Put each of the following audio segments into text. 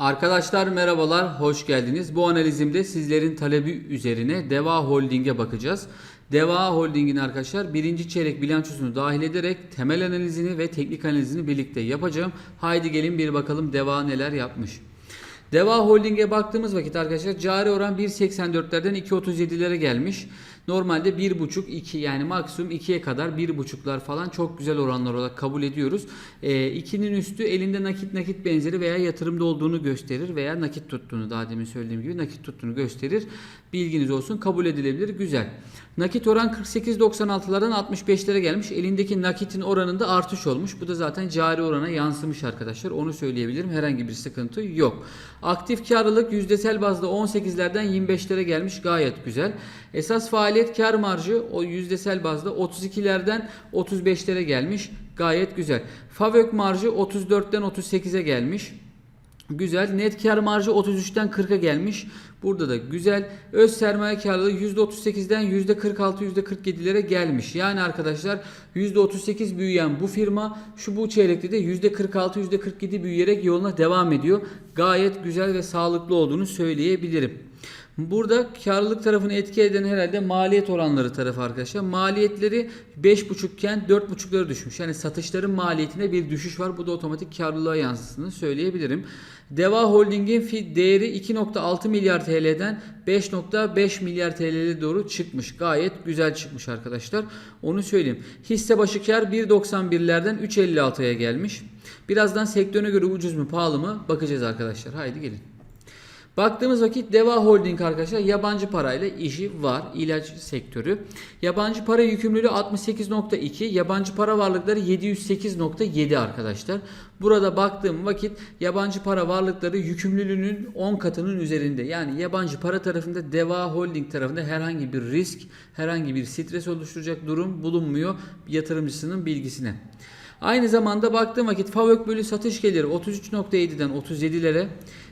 Arkadaşlar merhabalar, hoş geldiniz. Bu analizimde sizlerin talebi üzerine Deva Holding'e bakacağız. Deva Holding'in arkadaşlar birinci çeyrek bilançosunu dahil ederek temel analizini ve teknik analizini birlikte yapacağım. Haydi gelin bir bakalım Deva neler yapmış. Deva Holding'e baktığımız vakit arkadaşlar cari oran 1.84'lerden 2.37'lere gelmiş. Normalde 1.5 2 yani maksimum 2'ye kadar 1.5'lar falan çok güzel oranlar olarak kabul ediyoruz. 2'nin üstü elinde nakit nakit benzeri veya yatırımda olduğunu gösterir veya nakit tuttuğunu daha demin söylediğim gibi nakit tuttuğunu gösterir. Bilginiz olsun kabul edilebilir güzel. Nakit oran 48.96'lardan 65'lere gelmiş. Elindeki nakitin oranında artış olmuş. Bu da zaten cari orana yansımış arkadaşlar. Onu söyleyebilirim. Herhangi bir sıkıntı yok. Aktif karlılık yüzdesel bazda 18'lerden 25'lere gelmiş. Gayet güzel. Esas faaliyet kar marjı o yüzdesel bazda 32'lerden 35'lere gelmiş. Gayet güzel. Favök marjı 34'ten 38'e gelmiş. Güzel. Net kar marjı 33'ten 40'a gelmiş. Burada da güzel. Öz sermaye karlılığı %38'den %46 %47'lere gelmiş. Yani arkadaşlar %38 büyüyen bu firma şu bu çeyrekte de %46 %47 büyüyerek yoluna devam ediyor. Gayet güzel ve sağlıklı olduğunu söyleyebilirim. Burada karlılık tarafını etki eden herhalde maliyet oranları tarafı arkadaşlar. Maliyetleri 5.5 iken 4.5'lara düşmüş. Yani satışların maliyetine bir düşüş var. Bu da otomatik karlılığa yansıdığını söyleyebilirim. Deva Holding'in değeri 2.6 milyar TL'den 5.5 milyar TL'ye doğru çıkmış. Gayet güzel çıkmış arkadaşlar. Onu söyleyeyim. Hisse başı kar 1.91'lerden 3.56'ya gelmiş. Birazdan sektörüne göre ucuz mu pahalı mı bakacağız arkadaşlar. Haydi gelin. Baktığımız vakit Deva Holding arkadaşlar yabancı parayla işi var. ilaç sektörü. Yabancı para yükümlülüğü 68.2, yabancı para varlıkları 708.7 arkadaşlar. Burada baktığım vakit yabancı para varlıkları yükümlülüğünün 10 katının üzerinde. Yani yabancı para tarafında Deva Holding tarafında herhangi bir risk, herhangi bir stres oluşturacak durum bulunmuyor yatırımcısının bilgisine. Aynı zamanda baktığım vakit FAVÖK bölü satış geliri 33.7'den 37'lere.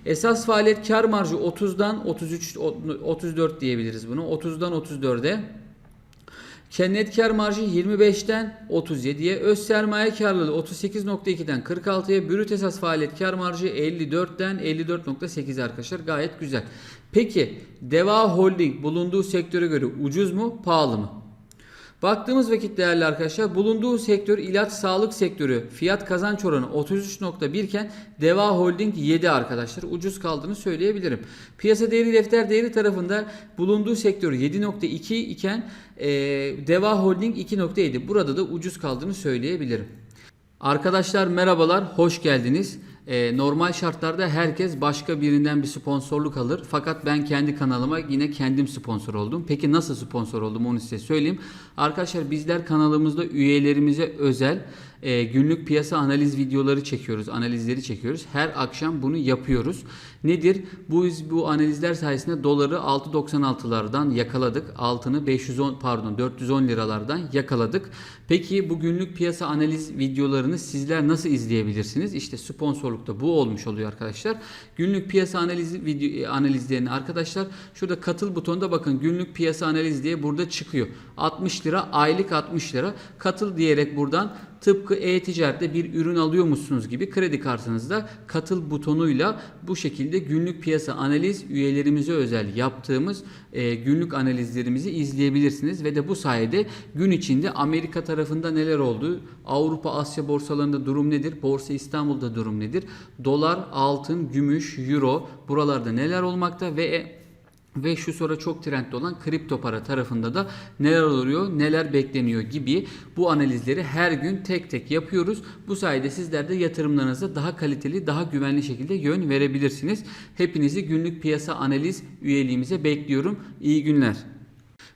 Esas faaliyet kar marjı 30'dan 33 34 diyebiliriz bunu. 30'dan 34'e. Net kar marjı 25'ten 37'ye, öz sermaye karlılığı 38.2'den 46'ya, brüt esas faaliyet kar marjı 54'ten 54.8 arkadaşlar gayet güzel. Peki Deva Holding bulunduğu sektöre göre ucuz mu, pahalı mı? Baktığımız vakit değerli arkadaşlar bulunduğu sektör ilaç sağlık sektörü fiyat kazanç oranı 33.1 iken Deva Holding 7 arkadaşlar ucuz kaldığını söyleyebilirim. Piyasa değeri defter değeri tarafında bulunduğu sektör 7.2 iken e, Deva Holding 2.7 burada da ucuz kaldığını söyleyebilirim. Arkadaşlar merhabalar, hoş geldiniz. Ee, normal şartlarda herkes başka birinden bir sponsorluk alır. Fakat ben kendi kanalıma yine kendim sponsor oldum. Peki nasıl sponsor oldum onu size söyleyeyim. Arkadaşlar bizler kanalımızda üyelerimize özel e, günlük piyasa analiz videoları çekiyoruz, analizleri çekiyoruz. Her akşam bunu yapıyoruz. Nedir? Bu bu analizler sayesinde doları 6.96'lardan yakaladık. Altını 510 pardon 410 liralardan yakaladık. Peki bu günlük piyasa analiz videolarını sizler nasıl izleyebilirsiniz? İşte sponsorlukta bu olmuş oluyor arkadaşlar. Günlük piyasa analizi video analizlerini arkadaşlar şurada katıl butonunda bakın günlük piyasa analiz diye burada çıkıyor. 60 lira aylık 60 lira. Katıl diyerek buradan tıpkı e-ticarette bir ürün alıyormuşsunuz gibi kredi kartınızda katıl butonuyla bu şekilde günlük piyasa analiz üyelerimize özel yaptığımız e, günlük analizlerimizi izleyebilirsiniz. Ve de bu sayede gün içinde Amerika tarafında neler oldu, Avrupa, Asya borsalarında durum nedir, Borsa İstanbul'da durum nedir, dolar, altın, gümüş, euro buralarda neler olmakta? Ve ve şu sıra çok trendde olan kripto para tarafında da neler oluyor, neler bekleniyor gibi bu analizleri her gün tek tek yapıyoruz. Bu sayede sizler de yatırımlarınıza daha kaliteli, daha güvenli şekilde yön verebilirsiniz. Hepinizi günlük piyasa analiz üyeliğimize bekliyorum. İyi günler.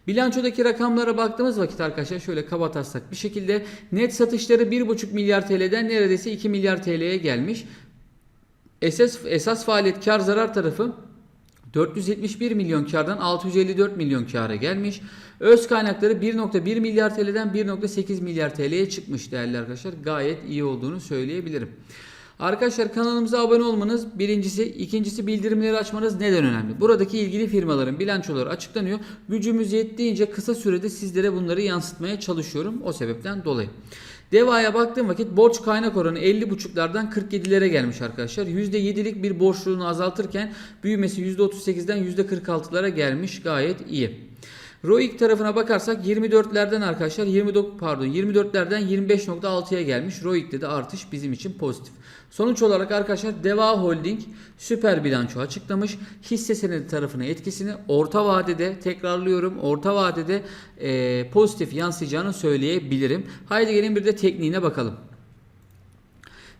Bilançodaki rakamlara baktığımız vakit arkadaşlar şöyle kabataslak bir şekilde net satışları 1,5 milyar TL'den neredeyse 2 milyar TL'ye gelmiş. Esas, esas faaliyet kar zarar tarafı 471 milyon kardan 654 milyon kara gelmiş. Öz kaynakları 1.1 milyar TL'den 1.8 milyar TL'ye çıkmış değerli arkadaşlar. Gayet iyi olduğunu söyleyebilirim. Arkadaşlar kanalımıza abone olmanız birincisi, ikincisi bildirimleri açmanız neden önemli? Buradaki ilgili firmaların bilançoları açıklanıyor. Gücümüz yettiğince kısa sürede sizlere bunları yansıtmaya çalışıyorum. O sebepten dolayı. Deva'ya baktığım vakit borç kaynak oranı 50.5'lardan 47'lere gelmiş arkadaşlar. %7'lik bir borçluğunu azaltırken büyümesi %38'den %46'lara gelmiş. Gayet iyi. ROIC tarafına bakarsak 24'lerden arkadaşlar 29 pardon 24'lerden 25.6'ya gelmiş. ROIC'te de artış bizim için pozitif. Sonuç olarak arkadaşlar Deva Holding süper bilanço açıklamış. Hisse senedi tarafına etkisini orta vadede tekrarlıyorum orta vadede e, pozitif yansıyacağını söyleyebilirim. Haydi gelin bir de tekniğine bakalım.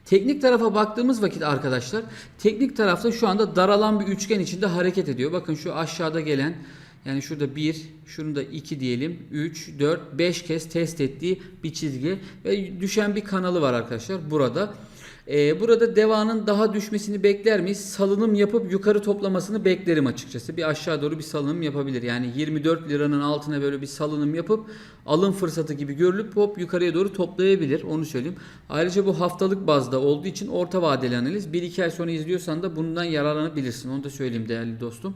Teknik tarafa baktığımız vakit arkadaşlar teknik tarafta şu anda daralan bir üçgen içinde hareket ediyor. Bakın şu aşağıda gelen yani şurada 1, şunu da 2 diyelim. 3, 4, 5 kez test ettiği bir çizgi ve düşen bir kanalı var arkadaşlar burada. Ee, burada devanın daha düşmesini bekler miyiz? Salınım yapıp yukarı toplamasını beklerim açıkçası. Bir aşağı doğru bir salınım yapabilir. Yani 24 liranın altına böyle bir salınım yapıp alım fırsatı gibi görülüp hop yukarıya doğru toplayabilir. Onu söyleyeyim. Ayrıca bu haftalık bazda olduğu için orta vadeli analiz. 1-2 ay sonra izliyorsan da bundan yararlanabilirsin. Onu da söyleyeyim değerli dostum.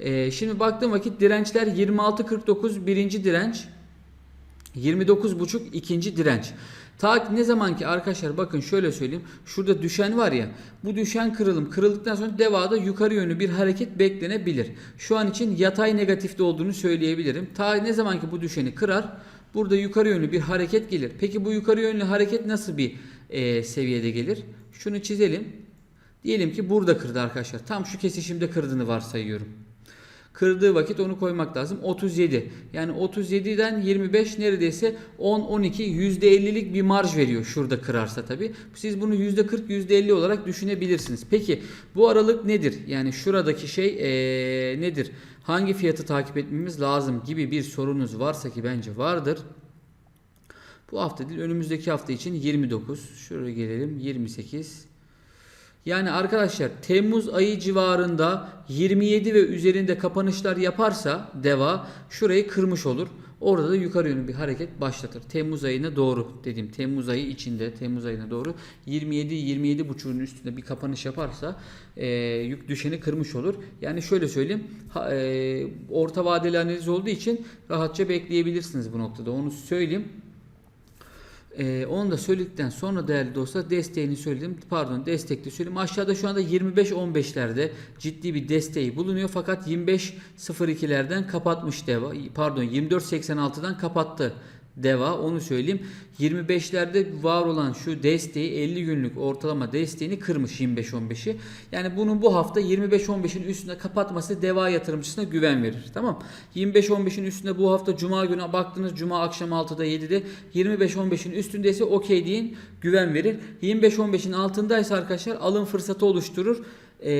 Ee, şimdi baktığım vakit dirençler 26.49 birinci direnç. 29.5 ikinci direnç. Ta ne zaman ki arkadaşlar bakın şöyle söyleyeyim. Şurada düşen var ya. Bu düşen kırılım. Kırıldıktan sonra devada yukarı yönlü bir hareket beklenebilir. Şu an için yatay negatifte olduğunu söyleyebilirim. Ta ne zaman ki bu düşeni kırar. Burada yukarı yönlü bir hareket gelir. Peki bu yukarı yönlü hareket nasıl bir e, seviyede gelir? Şunu çizelim. Diyelim ki burada kırdı arkadaşlar. Tam şu kesişimde kırdığını varsayıyorum. Kırdığı vakit onu koymak lazım. 37. Yani 37'den 25 neredeyse 10 12 %50'lik bir marj veriyor şurada kırarsa tabi. Siz bunu %40 %50 olarak düşünebilirsiniz. Peki bu aralık nedir? Yani şuradaki şey ee, nedir? Hangi fiyatı takip etmemiz lazım gibi bir sorunuz varsa ki bence vardır. Bu hafta değil önümüzdeki hafta için 29. Şuraya gelelim 28. Yani arkadaşlar Temmuz ayı civarında 27 ve üzerinde kapanışlar yaparsa deva şurayı kırmış olur. Orada da yukarı yönlü bir hareket başlatır. Temmuz ayına doğru dedim. Temmuz ayı içinde Temmuz ayına doğru 27 27 buçuğun üstünde bir kapanış yaparsa e, yük düşeni kırmış olur. Yani şöyle söyleyeyim. Ha, e, orta vadeli analiz olduğu için rahatça bekleyebilirsiniz bu noktada. Onu söyleyeyim. Ee, onu da söyledikten sonra değerli dostlar desteğini söyledim. Pardon destekli söyleyeyim. Aşağıda şu anda 25-15'lerde ciddi bir desteği bulunuyor. Fakat 25-02'lerden kapatmış deva. Pardon 24-86'dan kapattı deva onu söyleyeyim. 25'lerde var olan şu desteği 50 günlük ortalama desteğini kırmış 25-15'i. Yani bunun bu hafta 25-15'in üstünde kapatması deva yatırımcısına güven verir. Tamam. 25-15'in üstünde bu hafta cuma günü baktınız cuma akşam 6'da 7'de 25-15'in üstündeyse okey deyin güven verir. 25-15'in altındaysa arkadaşlar alım fırsatı oluşturur e,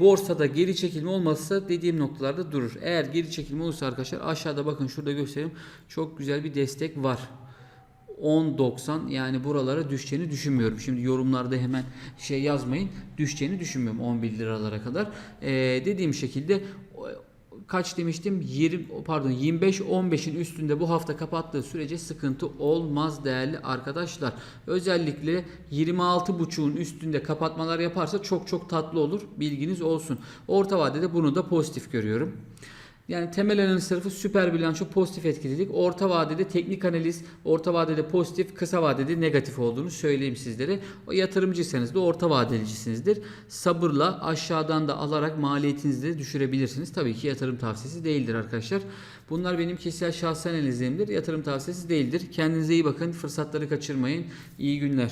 borsada geri çekilme olmazsa dediğim noktalarda durur. Eğer geri çekilme olursa arkadaşlar aşağıda bakın şurada göstereyim. Çok güzel bir destek var. 10.90 yani buralara düşeceğini düşünmüyorum. Şimdi yorumlarda hemen şey yazmayın. Düşeceğini düşünmüyorum 11 liralara kadar. Ee, dediğim şekilde kaç demiştim? 20 pardon 25 15'in üstünde bu hafta kapattığı sürece sıkıntı olmaz değerli arkadaşlar. Özellikle 26.5'un üstünde kapatmalar yaparsa çok çok tatlı olur. Bilginiz olsun. Orta vadede bunu da pozitif görüyorum. Yani temel analiz tarafı süper bilanço pozitif etkililik. Orta vadede teknik analiz, orta vadede pozitif, kısa vadede negatif olduğunu söyleyeyim sizlere. O yatırımcıysanız da orta vadelisinizdir. Sabırla aşağıdan da alarak maliyetinizi de düşürebilirsiniz. Tabii ki yatırım tavsiyesi değildir arkadaşlar. Bunlar benim kişisel şahsi analizlerimdir. Yatırım tavsiyesi değildir. Kendinize iyi bakın. Fırsatları kaçırmayın. İyi günler.